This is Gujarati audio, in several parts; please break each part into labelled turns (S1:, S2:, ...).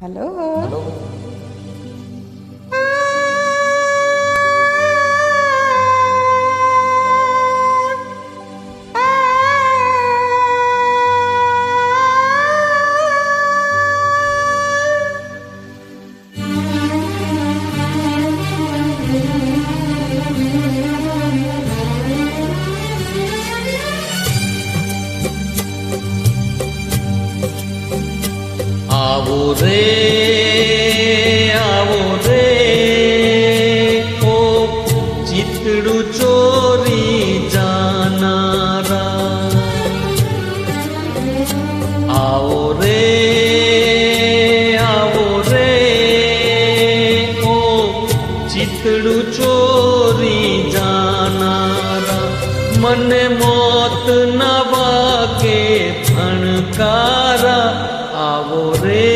S1: Hello. Hello. મને મોત ન વાગે ફણકારા આવો રે.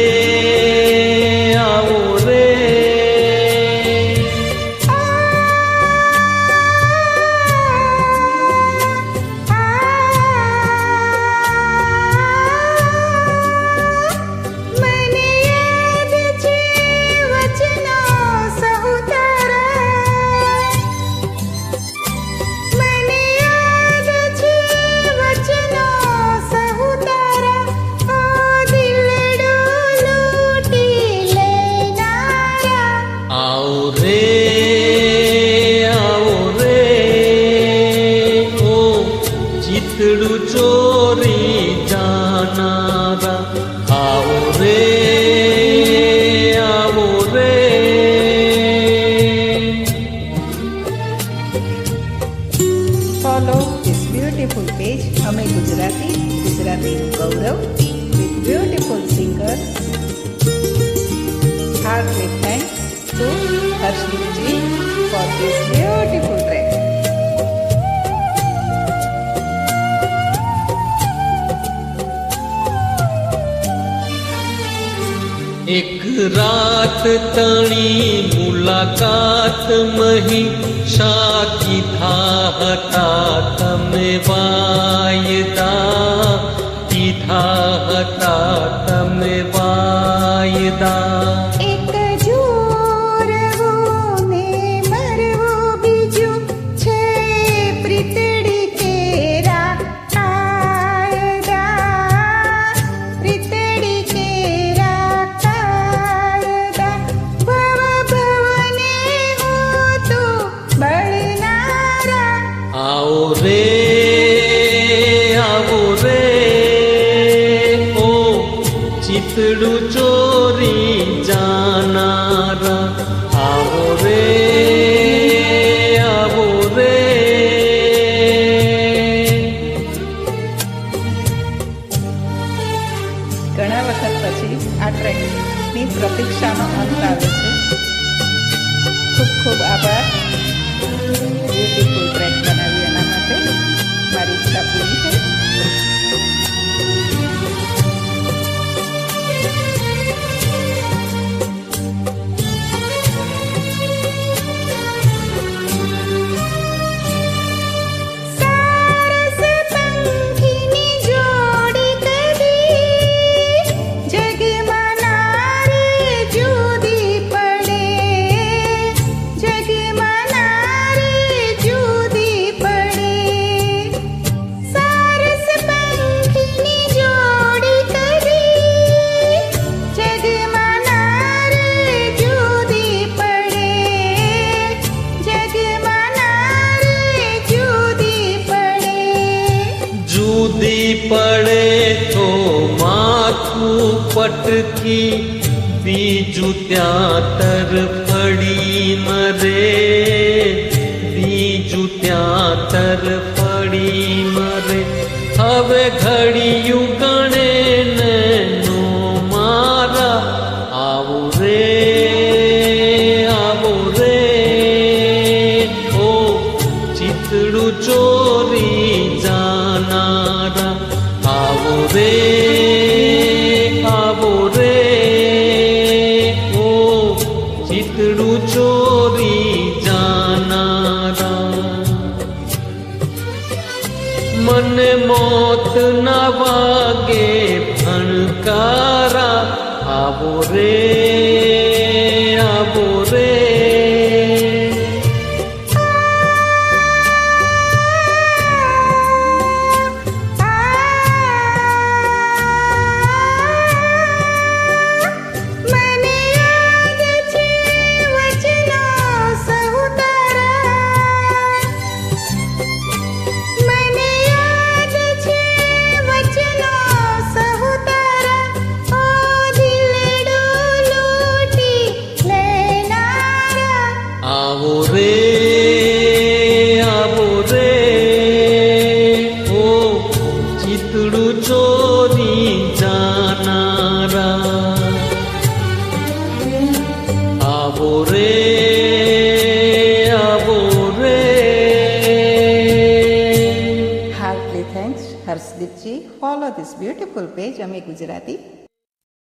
S2: ફોલો ધીસ બ્યુટિફુલ પેજ અમે ગુજરાતી ગુજરાતીનું ગૌરવ
S1: with beautiful
S2: singer heartly thanks to Harshdeepji for this beautiful track एक रात तणी मुलाकात मही शाकी धाहता तमे
S1: वायदा। मुलात महि तमे वायदा। ચિતડું ચોરી જાનારા આવો રે આવો રે
S2: ઘણા વખત પછી આ ટ્રેકની પ્રતીક્ષાનો અંત આવે છે ખૂબ ખૂબ
S1: પટકી બીજું ત્યાં તર પડી મરે બીજું ત્યાં તર પડી મરે હવે ઘડિયું ગણે ને નો મારા આવો રે આવો રે ઓ ચિતડું ચોરી જાનારા આવો રે મન મોત ના વાગે ફણકારા આવો રે.
S2: Harshdeepji follow this beautiful page અમે ગુજરાતી